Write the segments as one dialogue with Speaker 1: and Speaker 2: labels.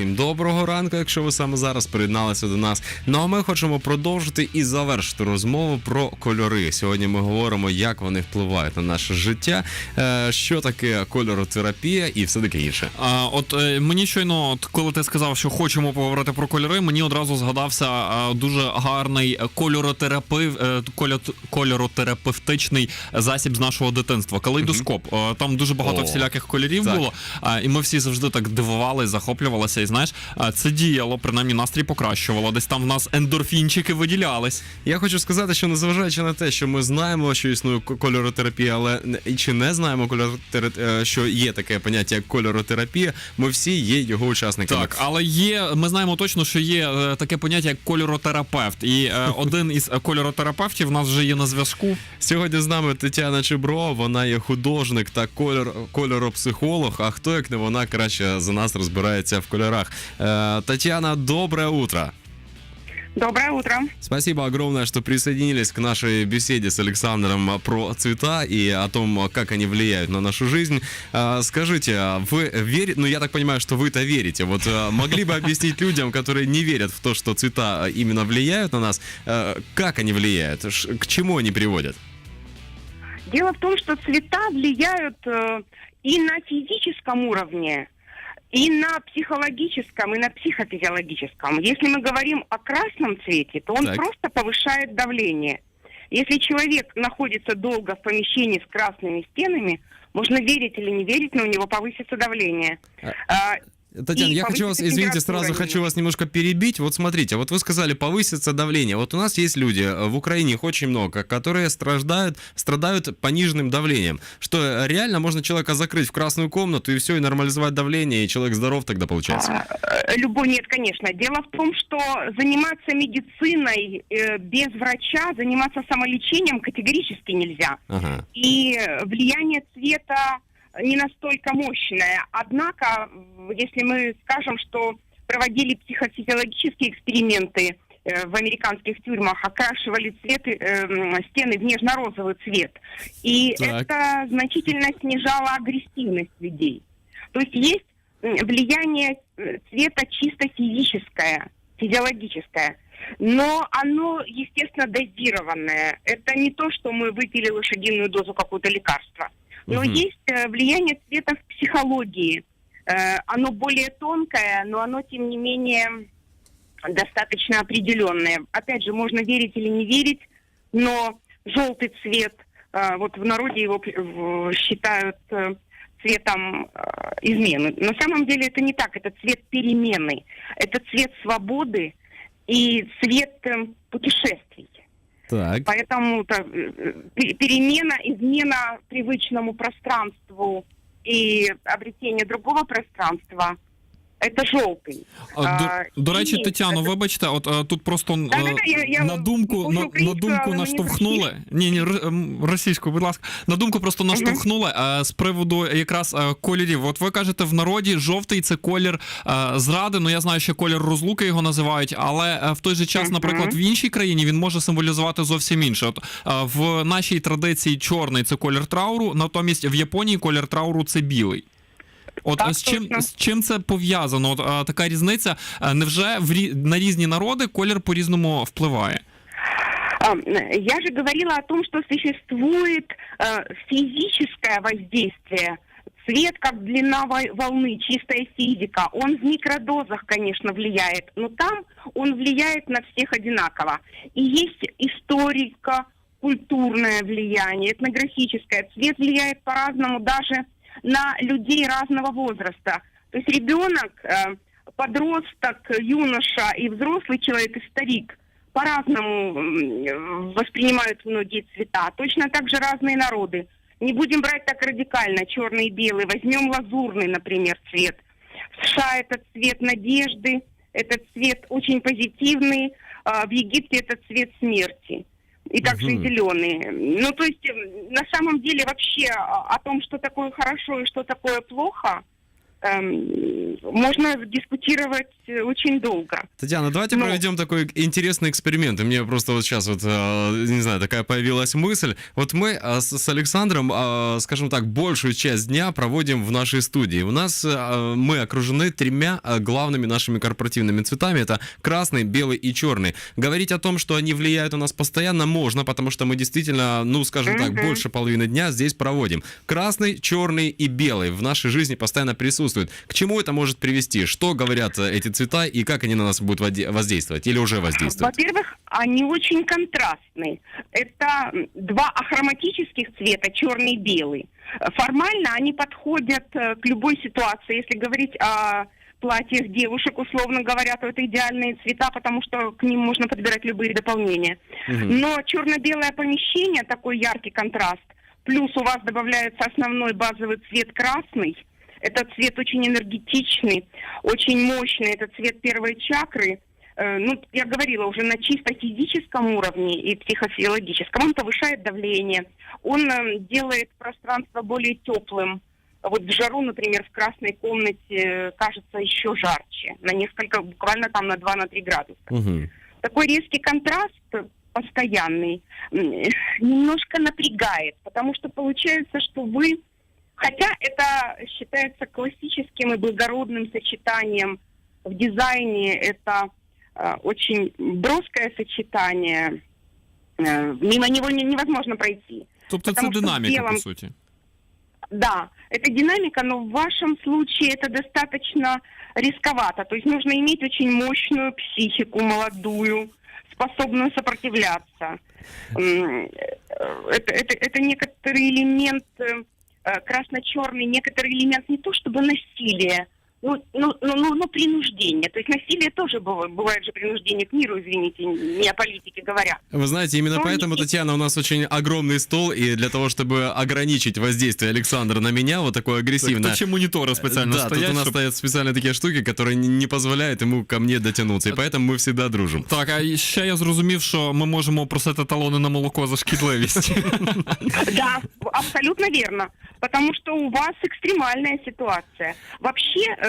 Speaker 1: всім доброго ранку, якщо ви саме зараз приєдналися до нас. Ну а ми хочемо продовжити і завершити розмову про кольори. Сьогодні ми говоримо, як вони впливають на наше життя, е, що таке кольоротерапія і все таке інше.
Speaker 2: А, от е, мені щойно, от коли ти сказав, що хочемо поговорити про кольори, мені одразу згадався е, дуже гарний кольоротерапив, кольоротерапевтичний засіб з нашого дитинства. Калейдоскоп. Там дуже багато
Speaker 1: О,
Speaker 2: всіляких кольорів
Speaker 1: так.
Speaker 2: було. І ми всі завжди так дивувалися, захоплювалися. І знаєш, це діяло, принаймні настрій покращувало. Десь там в нас ендорфінчики виділялись.
Speaker 1: Я хочу сказати, що незважаючи на те, що ми знаємо, що існує кольоротерапія, але чи не знаємо кольоротера- е, що є таке поняття як кольоротерапія, ми всі є його учасниками.
Speaker 2: Так, але є, ми знаємо точно, що є е, таке поняття як кольоротерапевт. І е, один із кольоротерапевтів у нас вже є на зв'язку.
Speaker 1: Сьогодні з нами Тетяна Чебро, вона є художник та кольор, кольоропсихолог. А хто як не вона краще за нас розбирається в кольорах? Е, Тетяна, доброе утро.
Speaker 3: Доброе утро.
Speaker 1: Спасибо огромное, что присоединились к нашей беседе с Александром про цвета и о том, как они влияют на нашу жизнь. А, Скажите, а вы верите, ну я так понимаю, что вы-то верите. Вот а, могли бы объяснить людям, которые не верят в то, что цвета именно влияют на нас, как они влияют, к чему они приводят?
Speaker 3: Дело в том, что цвета влияют э, и на физическом уровне, и на психологическом, и на психофизиологическом. Если мы говорим о красном цвете, то он
Speaker 1: Так.
Speaker 3: просто повышает давление. Если человек находится долго в помещении с красными стенами, можно верить или не верить, но у него повысится давление. А,
Speaker 1: Татьяна,
Speaker 3: И
Speaker 1: я хочу вас, извините, сразу хочу вас немножко перебить. Вот смотрите, вот вы сказали, повысится давление. Вот у нас есть люди, э, в Украине их очень много, которые страдают, страдают пониженным давлением. Что э, реально можно человека закрыть в красную комнату и все, и нормализовать давление, и человек здоров тогда получается.
Speaker 3: А, э, Любой нет, конечно. Дело в том, что заниматься медициной без врача, заниматься самолечением категорически нельзя.
Speaker 1: Ага.
Speaker 3: И влияние цвета не настолько мощное. Однако, если мы скажем, что проводили психофизиологические эксперименты э, в американских тюрьмах, окрашивали цветы, э, стены в нежно-розовый цвет. И
Speaker 1: Так.
Speaker 3: это значительно снижало агрессивность людей. То есть есть влияние э, цвета чисто физическое, физиологическое. Но оно, естественно, дозированное. Это не то, что мы выпили лошадиную дозу какого-то лекарства. Но
Speaker 1: Мгм.
Speaker 3: есть э, влияние цвета в психологии. Э, оно более тонкое, но оно, тем не менее, достаточно определенное. Опять же, можно верить или не верить, но желтый цвет, э, вот в народе его считают цветом измены. На самом деле это не так, это цвет перемены, это цвет свободы и цвет путешествий.
Speaker 1: Так.
Speaker 3: Поэтому то, э, пе- перемена, измена привычному пространству и обретение другого пространства – это желтый.
Speaker 2: А,
Speaker 3: А,
Speaker 2: до, до речі,
Speaker 3: і
Speaker 2: Тетяно, вибачте, от е, тут просто е,
Speaker 3: Да-да-да, я- я
Speaker 2: на думку на, на думку наштовхнули. Ні, ні, р- ем, будь ласка. На думку просто наштовхнули е, з приводу якраз е, кольорів. От ви кажете, в народі жовтий це колір е, зради. Ну я знаю, що колір розлуки його називають, але е, в той же час, наприклад, в іншій країні він може символізувати зовсім інше. От е, в нашій традиції чорний це колір трауру, натомість в Японії колір трауру це білий. От
Speaker 3: Так,
Speaker 2: з чим
Speaker 3: точно.
Speaker 2: з чим це пов'язано? От а, така різниця. А, Невже в рі... на різні народи колір по-різному впливає?
Speaker 3: А, Я же говорила о том, что существует э, физическое воздействие. Цвет как длина вол- волны, чистая физика. Он в микродозах, конечно, влияет, но там он влияет на всех одинаково. И есть историко-культурное влияние, этнографическое. Цвет влияет по-разному даже на людей разного возраста. То есть ребенок, э, подросток, юноша и взрослый человек, и старик по-разному воспринимают многие цвета. Точно так же разные народы. Не будем брать так радикально черный и белый. Возьмем лазурный, например, цвет. В США это цвет надежды, этот цвет очень позитивный. а В Египте это цвет смерти. И также
Speaker 1: Мгм.
Speaker 3: и зеленый. Ну, то есть, м, на самом деле, вообще о том, что такое хорошо и что такое плохо, эм, можно дискутировать э, очень долго.
Speaker 1: Татьяна, давайте
Speaker 3: Ну.
Speaker 1: проведем такой интересный эксперимент. И мне просто вот сейчас вот, э, не знаю, такая появилась мысль. Вот мы э, с, с Александром, э, скажем так, большую часть дня проводим в нашей студии. У нас э, мы окружены тремя э, главными нашими корпоративными цветами. Это красный, белый и черный. Говорить о том, что они влияют на нас постоянно, можно, потому что мы действительно, ну, скажем так,
Speaker 3: Мгм.
Speaker 1: больше половины дня здесь проводим. Красный, черный и белый в нашей жизни постоянно присутствуют. К чему это может привести? Что говорят э, эти цвета и как они на нас будут воздействовать или уже воздействуют?
Speaker 3: Во-первых, они очень контрастные. Это два ахроматических цвета, черный и белый. Формально они подходят э, к любой ситуации. Если говорить о платьях девушек, условно говоря, то это идеальные цвета, потому что к ним можно подбирать любые дополнения.
Speaker 1: Мгм.
Speaker 3: Но черно-белое помещение, такой яркий контраст, плюс у вас добавляется основной базовый цвет красный, этот цвет очень энергетичный, очень мощный, это цвет первой чакры. Э, Ну, я говорила уже на чисто физическом уровне и психофизиологическом. Он повышает давление, он э, делает пространство более теплым. Вот в жару, например, в красной комнате э, кажется еще жарче, на несколько, буквально там на 2-3 градуса
Speaker 1: Мгм.
Speaker 3: такой резкий контраст постоянный немножко напрягает, потому что получается, что вы, хотя это считается классическим и благородным сочетанием в дизайне, это э, очень броское сочетание, э, мимо него не- невозможно пройти.
Speaker 2: Тобто це
Speaker 3: Потому що в
Speaker 2: динаміка, по
Speaker 3: білому-
Speaker 2: суті.
Speaker 3: Да, это динамика, но в вашем случае это достаточно рисковато. То есть нужно иметь очень мощную психику, молодую, способную сопротивляться. М, э, Это, это, это некоторый элемент э, э, красно-черный, некоторый элемент не то чтобы насилия, ну, ну, ну, ну, ну, принуждение. То есть насилие тоже бывает, бывает же принуждение к миру, извините, не о политике говоря.
Speaker 1: Вы знаете, именно
Speaker 3: Ну,
Speaker 1: поэтому,
Speaker 3: и-
Speaker 1: Татьяна, у нас очень огромный стол, и для того, чтобы ограничить воздействие Александра на меня, вот такое агрессивное...
Speaker 2: Тут ще монітори спеціально
Speaker 1: да,
Speaker 2: стоять,
Speaker 1: тут у нас
Speaker 2: щоб-
Speaker 1: стоят специальные такие штуки, которые не не позволяют ему ко мне дотянуться, и поэтому мы всегда дружим.
Speaker 2: Так, а і ще я зрозумів, що ми можемо просити талони на молоко за шкідливість.
Speaker 3: Да, абсолютно верно. Потому что у вас экстремальная ситуация. Вообще эм, э,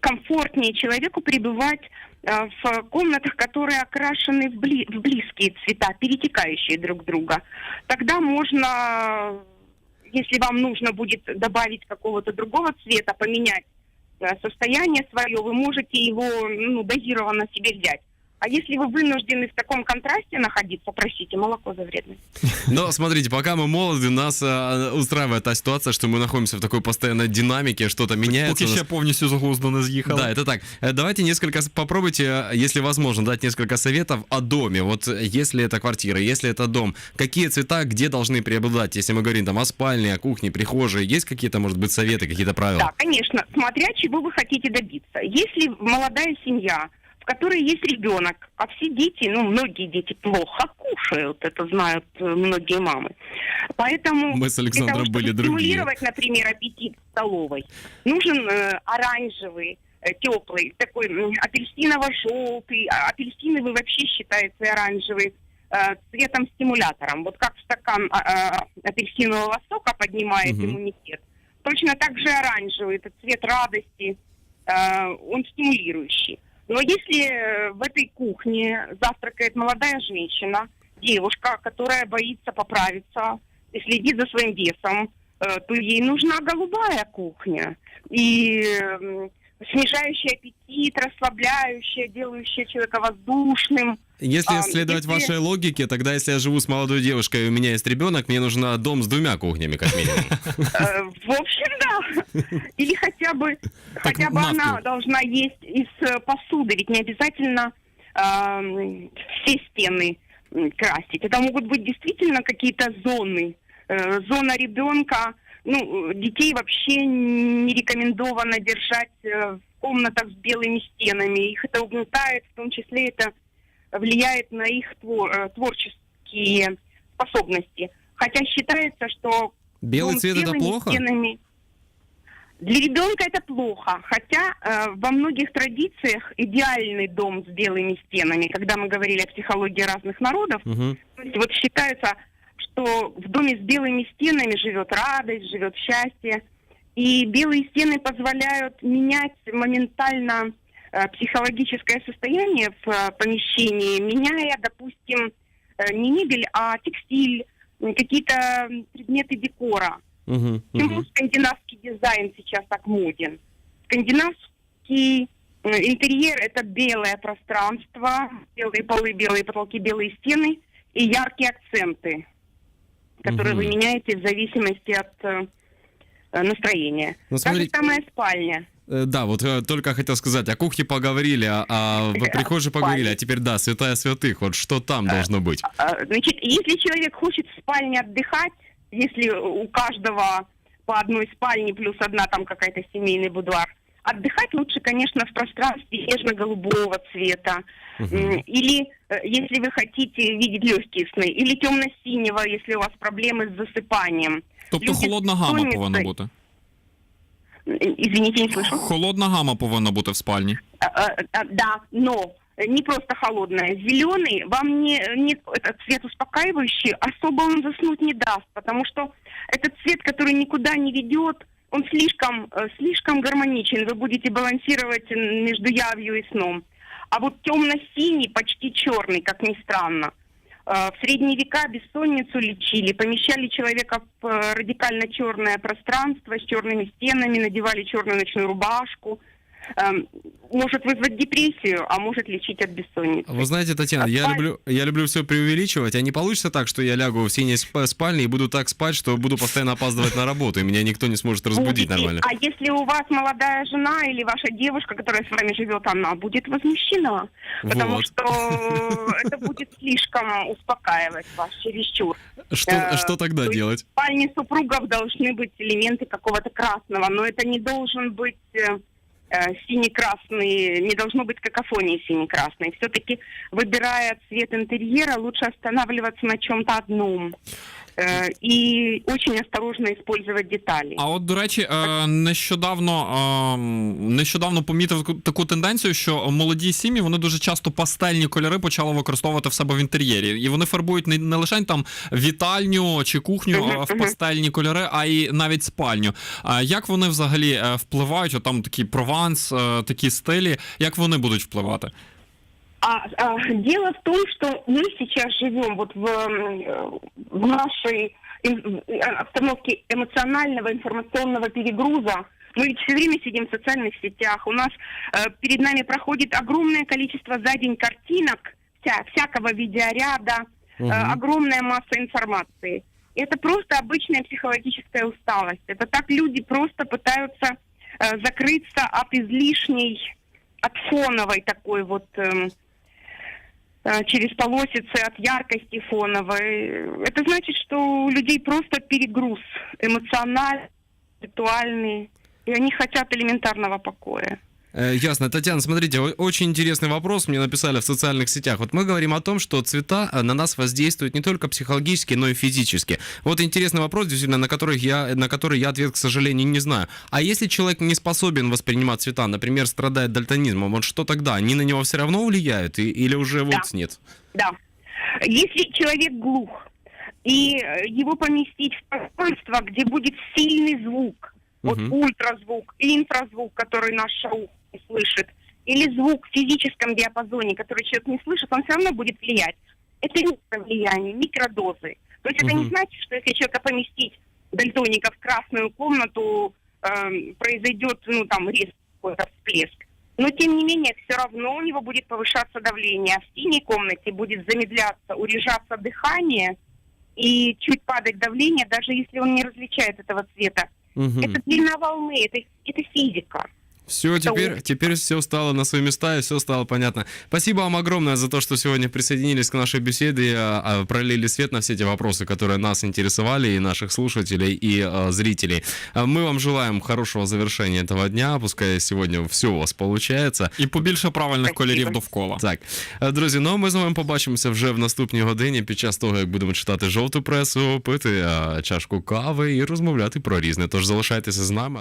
Speaker 3: комфортнее человеку пребывать э, в комнатах, которые окрашены в, бли- в близкие цвета, перетекающие друг друга. Тогда можно, если вам нужно будет добавить какого-то другого цвета, поменять э, состояние свое, вы можете его ну, дозированно себе взять. А если вы вынуждены в таком контрасте находиться, простите, молоко за вредность.
Speaker 1: Но смотрите, пока мы молоды, нас а, устраивает та ситуация, что мы находимся в такой постоянной динамике, что-то меняется.
Speaker 2: Поки ще повністю з глузду не з'їхали.
Speaker 1: Да, это так. Э, Давайте несколько, с- попробуйте, э, если возможно, дать несколько советов о доме. Вот э, если это квартира, если это дом, какие цвета где должны преобладать? Если мы говорим там о спальне, о кухне, прихожей, есть какие-то, может быть, советы, какие-то правила?
Speaker 3: Да, конечно, смотря чего вы хотите добиться. Если молодая семья, в которой есть ребенок, а все дети, ну, многие дети плохо кушают, это знают э, многие мамы. Поэтому
Speaker 1: Мы с Александром
Speaker 3: того,
Speaker 1: были другие.
Speaker 3: стимулировать, например, аппетит в столовой, нужен э, оранжевый, э, теплый, такой м, апельсиново-желтый, а апельсиновый вообще считается оранжевый, э, цветом стимулятором. Вот как стакан а, апельсинового сока поднимает
Speaker 1: Мгм.
Speaker 3: иммунитет, точно так же оранжевый, это цвет радости, э, он стимулирующий. Но если э, в этой кухне завтракает молодая женщина, девушка, которая боится поправиться и следит за своим весом, э, то ей нужна голубая кухня. И м, снижающая аппетит, расслабляющая, делающая человека воздушным.
Speaker 1: Если
Speaker 3: А,
Speaker 1: следовать
Speaker 3: если-
Speaker 1: вашей логике, тогда если я живу с молодой девушкой и у меня есть ребенок, мне нужен дом с двумя кухнями, как минимум.
Speaker 3: Э, В общем, да. Или хотя бы, хотя бы она должна есть из э, посуды, ведь не обязательно все стены красить. Это могут быть действительно какие-то зоны. Э, Зона ребенка, ну, э, детей вообще не рекомендовано держать э, в комнатах с белыми стенами. Их это угнетает, в том числе это влияет на их твор- э, творческие способности. Хотя считается, что
Speaker 1: Белый цвет это плохо?
Speaker 3: стенами- Для ребенка это плохо, хотя э, во многих традициях идеальный дом с белыми стенами, когда мы говорили о психологии разных народов, есть вот считается, что в доме с белыми стенами живет радость, живет счастье. И белые стены позволяют менять моментально э, психологическое состояние в э, помещении, меняя, допустим, э, не мебель, а текстиль, какие-то предметы декора.
Speaker 1: Мгм,
Speaker 3: Почему
Speaker 1: мгм.
Speaker 3: скандинавский дизайн сейчас так моден? Скандинавский интерьер – это белое пространство, белые полы, белые потолки, белые стены и яркие акценты, которые
Speaker 1: Мгм.
Speaker 3: вы меняете в зависимости от э, э, настроения.
Speaker 1: Ну,
Speaker 3: Та же
Speaker 1: смотри-
Speaker 3: самая спальня.
Speaker 1: Э, Да, вот только хотел сказать, о кухне поговорили, а, а в прихожей поговорили, а теперь да, святая святых, вот что там должно быть?
Speaker 3: А, Значит, если человек хочет в спальне отдыхать, если у каждого по одной спальне плюс одна там какая-то семейный будуар, отдыхать лучше, конечно, в пространстве нежно-голубого цвета. М, Или, э, если вы хотите видеть легкие сны, или темно-синего, если у вас проблемы с засыпанием.
Speaker 2: Тобто
Speaker 3: Люди
Speaker 2: холодна гама
Speaker 3: сонні
Speaker 2: повинна бути.
Speaker 3: Извините, не слышу.
Speaker 2: Холодна гама повинна бути в спальні.
Speaker 3: А, а, а, Да, но не просто холодная. Зеленый вам не, не этот цвет успокаивающий, особо он заснуть не даст, потому что этот цвет, который никуда не ведет, он слишком, э, слишком гармоничен. Вы будете балансировать между явью и сном. А вот темно-синий, почти черный, как ни странно. Э, В средние века бессонницу лечили, помещали человека в э, радикально черное пространство с черными стенами, надевали черную ночную рубашку. Эм, Может вызвать депрессию, а может лечить от бессонницы.
Speaker 1: Вы знаете, Татьяна, я люблю, я люблю все преувеличивать, а не получится так, что я лягу в синей сп- спальне и буду так спать, что буду постоянно опаздывать на работу, и меня никто не сможет разбудить нормально.
Speaker 3: А если у вас молодая жена или ваша девушка, которая с вами живет, она будет возмущена. Потому
Speaker 1: Вот.
Speaker 3: что это будет слишком успокаивать вас чересчур.
Speaker 1: Что,
Speaker 3: э,
Speaker 1: что тогда делать?
Speaker 3: В спальне супругов должны быть элементы какого-то красного, но это не должен быть э, синий-красный, не должно быть какофонии синий-красной. Все-таки, выбирая цвет интерьера, лучше останавливаться на чем-то одном. Э, и очень осторожно использовать детали.
Speaker 2: А от, до речі, е, нещодавно, нещодавно помітив таку- тенденцію, що молоді сім'ї вони дуже часто пастельні кольори почали використовувати в себе в інтер'єрі. І вони фарбують не, не лише там вітальню чи кухню
Speaker 3: Мгм,
Speaker 2: е, в пастельні кольори, а й навіть спальню. А як вони взагалі е, впливають? От там такий прованс, е, такі стилі, як вони будуть впливати?
Speaker 3: А, а, дело в том, что мы сейчас живем вот в, э, в нашей э, обстановке эмоционального информационного перегруза. Мы все время сидим в социальных сетях. У нас э, перед нами проходит огромное количество за день картинок, вся, всякого видеоряда, э,
Speaker 1: Мгм.
Speaker 3: огромная масса информации. И это просто обычная психологическая усталость. Это так люди просто пытаются э, закрыться от излишней, от фоновой такой вот э, через полосицы, от яркости фоновой. Это значит, что у людей просто перегруз эмоциональный, интеллектуальный, и они хотят элементарного покоя.
Speaker 1: Э, Ясно. Татьяна, смотрите, очень интересный вопрос мне написали в социальных сетях. Вот мы говорим о том, что цвета э, на нас воздействуют не только психологически, но и физически. Вот интересный вопрос, действительно, на который я, на который я ответ, к сожалению, не знаю. А если человек не способен воспринимать цвета, например, страдает дальтонизмом, вот что тогда? Они на него все равно влияют и- или уже вот нет?
Speaker 3: Да. Если человек глух, и э, его поместить в пространство, где будет сильный звук, вот
Speaker 1: Мгм.
Speaker 3: ультразвук, инфразвук, который наш ухо не слышит, или звук в физическом диапазоне, который человек не слышит, он все равно будет влиять. Это микровлияние, микродозы. То есть это не значит, что если человека поместить дальтоника в красную комнату, эм, произойдет, ну, там, резкий какой-то всплеск. Но, тем не менее, все равно у него будет повышаться давление, а в синей комнате будет замедляться, урежаться дыхание и чуть падать давление, даже если он не различает этого цвета.
Speaker 1: Мгм.
Speaker 3: Это длина волны, это, это физика.
Speaker 1: Все, теперь,
Speaker 3: вот.
Speaker 1: теперь все стало на свои места и все стало понятно. Спасибо вам огромное за то, что сегодня присоединились к нашей беседе и а, а, пролили свет на все эти вопросы, которые нас интересовали, и наших слушателей, и а, зрителей. А, Мы вам желаем хорошего завершения этого дня, пускай сегодня все у вас получается.
Speaker 2: І побільше правильних
Speaker 3: Спасибо.
Speaker 2: кольорів довкола.
Speaker 1: Так, Е, друзі, ну а ми з вами побачимося вже в наступній годині під час того, як будемо читати жовту пресу, пити а, чашку кави і розмовляти про різне. Тож залишайтеся з нами.